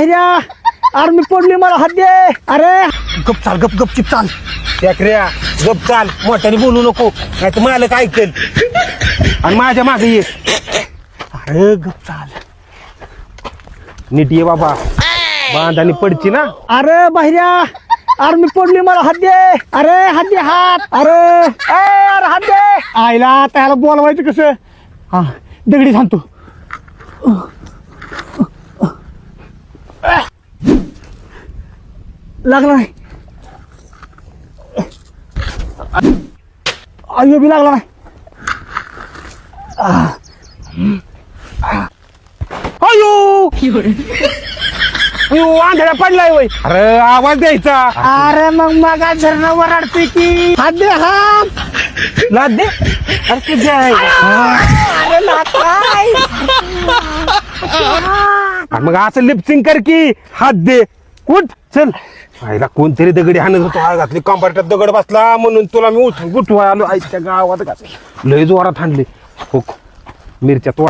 अरे मी पडली मला हात दे. अरे. गप चाल गप गप चिप चाल. त्याकऱ्या गप चाल. मोठ्याने बोलू नको. नाही तर मालक ऐकल. आणि माझ्या मागे ये. अरे गप चाल. नीट ये बाबा. बांधाने पडची ना? अरे बाहेर्या अरे मी पडली मला हात दे. अरे हात दे हात. अरे. अरे हात दे. आईला त्याला बोलवायचं कसं? हा दगडी थांबतो. लागला नाही. अय्यो बी लागला नाही. अयो अयो आंधळा पडलाय वय. अरे आवाज द्यायचा. अरे मग मगा झरणं वराडते की. हात दे हात. लाद दे. अरे तुझ्या आहे. अरे मग असं लिपसिंग कर की हात दे. उठ चल. आईला कोणतरी दगडी हाणत होतो हा घातली. कॉम्पार्टात दगड बसला म्हणून तुला मी उठ उठवा आलो आईच्या गावात घातली. लय जोरात हाणले. हो मिरच्या तोड